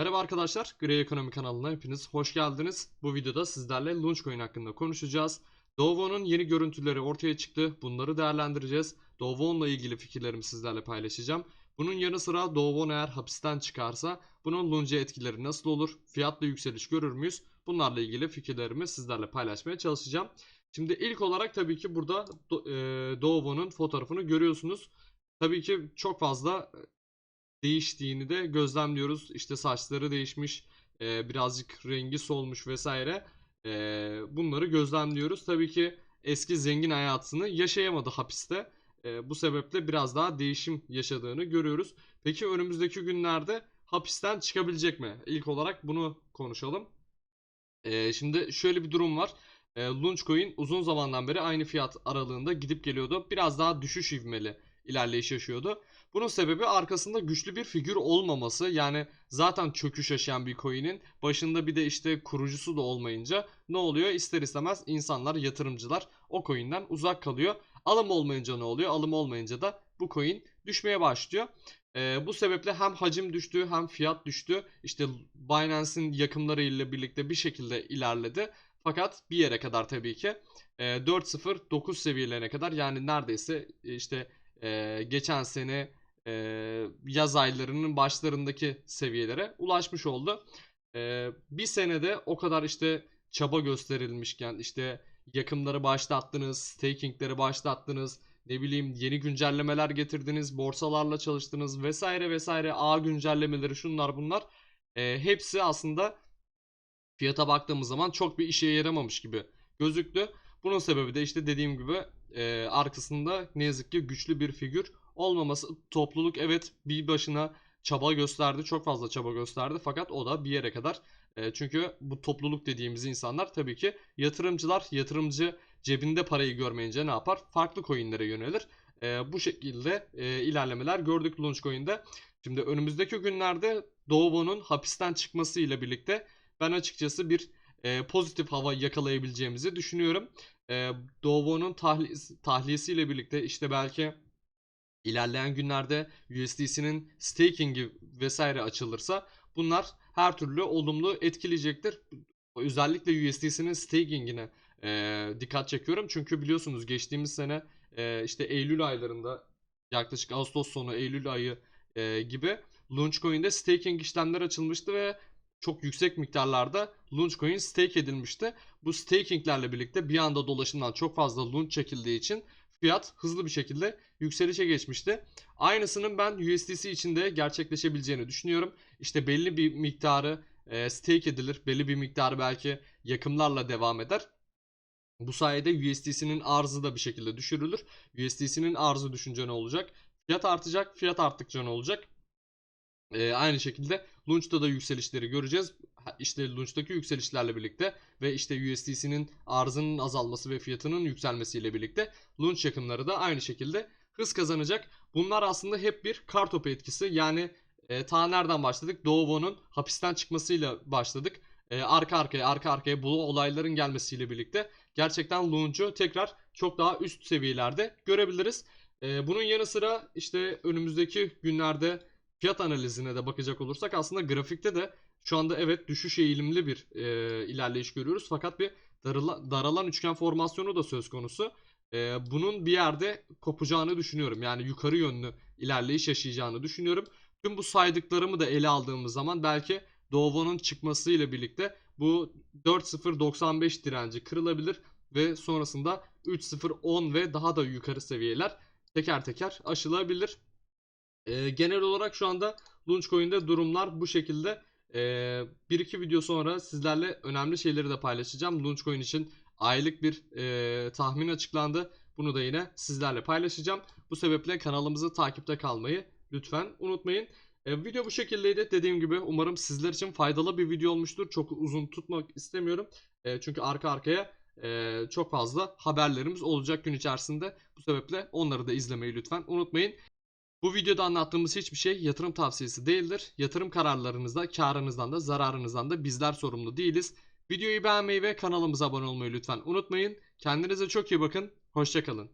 Merhaba arkadaşlar, Grey Ekonomi kanalına hepiniz hoş geldiniz. Bu videoda sizlerle Launchcoin hakkında konuşacağız. Dovo'nun yeni görüntüleri ortaya çıktı. Bunları değerlendireceğiz. Dovo'nunla ilgili fikirlerimi sizlerle paylaşacağım. Bunun yanı sıra Dovon eğer hapisten çıkarsa bunun Lunge etkileri nasıl olur? Fiyatla yükseliş görür müyüz? Bunlarla ilgili fikirlerimi sizlerle paylaşmaya çalışacağım. Şimdi ilk olarak tabii ki burada Do- Dovo'nun fotoğrafını görüyorsunuz. Tabii ki çok fazla değiştiğini de gözlemliyoruz. İşte saçları değişmiş, e, birazcık rengi solmuş vesaire. E, bunları gözlemliyoruz. Tabii ki eski zengin hayatını yaşayamadı hapiste. E, bu sebeple biraz daha değişim yaşadığını görüyoruz. Peki önümüzdeki günlerde hapisten çıkabilecek mi? İlk olarak bunu konuşalım. E, şimdi şöyle bir durum var. E, Launchcoin uzun zamandan beri aynı fiyat aralığında gidip geliyordu. Biraz daha düşüş ivmeli ilerleyiş yaşıyordu. Bunun sebebi arkasında güçlü bir figür olmaması. Yani zaten çöküş yaşayan bir coin'in başında bir de işte kurucusu da olmayınca ne oluyor? İster istemez insanlar, yatırımcılar o coin'den uzak kalıyor. Alım olmayınca ne oluyor? Alım olmayınca da bu coin düşmeye başlıyor. Ee, bu sebeple hem hacim düştü hem fiyat düştü. İşte Binance'in yakımları ile birlikte bir şekilde ilerledi. Fakat bir yere kadar tabii ki e, 4.0-9 seviyelerine kadar yani neredeyse e, işte e, geçen sene e, yaz aylarının başlarındaki seviyelere ulaşmış oldu. E, bir senede o kadar işte çaba gösterilmişken işte yakımları başlattınız, stakingleri başlattınız, ne bileyim yeni güncellemeler getirdiniz, borsalarla çalıştınız vesaire vesaire ağ güncellemeleri şunlar bunlar e, hepsi aslında fiyata baktığımız zaman çok bir işe yaramamış gibi gözüktü. Bunun sebebi de işte dediğim gibi e, arkasında ne yazık ki güçlü bir figür olmaması. Topluluk evet bir başına çaba gösterdi, çok fazla çaba gösterdi fakat o da bir yere kadar. E, çünkü bu topluluk dediğimiz insanlar tabii ki yatırımcılar, yatırımcı cebinde parayı görmeyince ne yapar? Farklı coinlere yönelir. E, bu şekilde e, ilerlemeler gördük Launchcoin'de. Şimdi önümüzdeki günlerde Doğu'nun hapisten çıkması ile birlikte ben açıkçası bir e, pozitif hava yakalayabileceğimizi düşünüyorum. E, Doğu'nun tahli tahliyesiyle birlikte işte belki ilerleyen günlerde USDC'nin staking'i vesaire açılırsa bunlar her türlü olumlu etkileyecektir. Özellikle USDC'nin staking'ine e, dikkat çekiyorum. Çünkü biliyorsunuz geçtiğimiz sene e, işte Eylül aylarında yaklaşık Ağustos sonu Eylül ayı e, gibi Launchcoin'de staking işlemler açılmıştı ve çok yüksek miktarlarda Launchcoin stake edilmişti. Bu stakinglerle birlikte bir anda dolaşımdan çok fazla launch çekildiği için fiyat hızlı bir şekilde yükselişe geçmişti. Aynısının ben USDC için de gerçekleşebileceğini düşünüyorum. İşte belli bir miktarı e, stake edilir. Belli bir miktarı belki yakımlarla devam eder. Bu sayede USDC'nin arzı da bir şekilde düşürülür. USDC'nin arzı düşünce ne olacak? Fiyat artacak. Fiyat arttıkça ne olacak? Ee, aynı şekilde Launch'ta da yükselişleri göreceğiz. İşte Launch'taki yükselişlerle birlikte ve işte USDC'nin arzının azalması ve fiyatının yükselmesiyle birlikte Launch yakınları da aynı şekilde hız kazanacak. Bunlar aslında hep bir kartopu etkisi. Yani e, ta nereden başladık? Doğu'nun hapisten çıkmasıyla başladık. E, arka arkaya arka arkaya bu olayların gelmesiyle birlikte gerçekten Launch'u tekrar çok daha üst seviyelerde görebiliriz. E, bunun yanı sıra işte önümüzdeki günlerde fiyat analizine de bakacak olursak aslında grafikte de şu anda evet düşüş eğilimli bir e, ilerleyiş görüyoruz. Fakat bir darala, daralan üçgen formasyonu da söz konusu. E, bunun bir yerde kopacağını düşünüyorum. Yani yukarı yönlü ilerleyiş yaşayacağını düşünüyorum. Tüm bu saydıklarımı da ele aldığımız zaman belki Dovo'nun çıkmasıyla birlikte bu 4.095 direnci kırılabilir ve sonrasında 3.010 ve daha da yukarı seviyeler teker teker aşılabilir. Ee, genel olarak şu anda Launchcoin'de durumlar bu şekilde. Ee, bir iki video sonra sizlerle önemli şeyleri de paylaşacağım. Launchcoin için aylık bir e, tahmin açıklandı. Bunu da yine sizlerle paylaşacağım. Bu sebeple kanalımızı takipte kalmayı lütfen unutmayın. E, video bu şekildeydi. Dediğim gibi umarım sizler için faydalı bir video olmuştur. Çok uzun tutmak istemiyorum. E, çünkü arka arkaya e, çok fazla haberlerimiz olacak gün içerisinde. Bu sebeple onları da izlemeyi lütfen unutmayın. Bu videoda anlattığımız hiçbir şey yatırım tavsiyesi değildir. Yatırım kararlarınızda karınızdan da zararınızdan da bizler sorumlu değiliz. Videoyu beğenmeyi ve kanalımıza abone olmayı lütfen unutmayın. Kendinize çok iyi bakın. Hoşçakalın.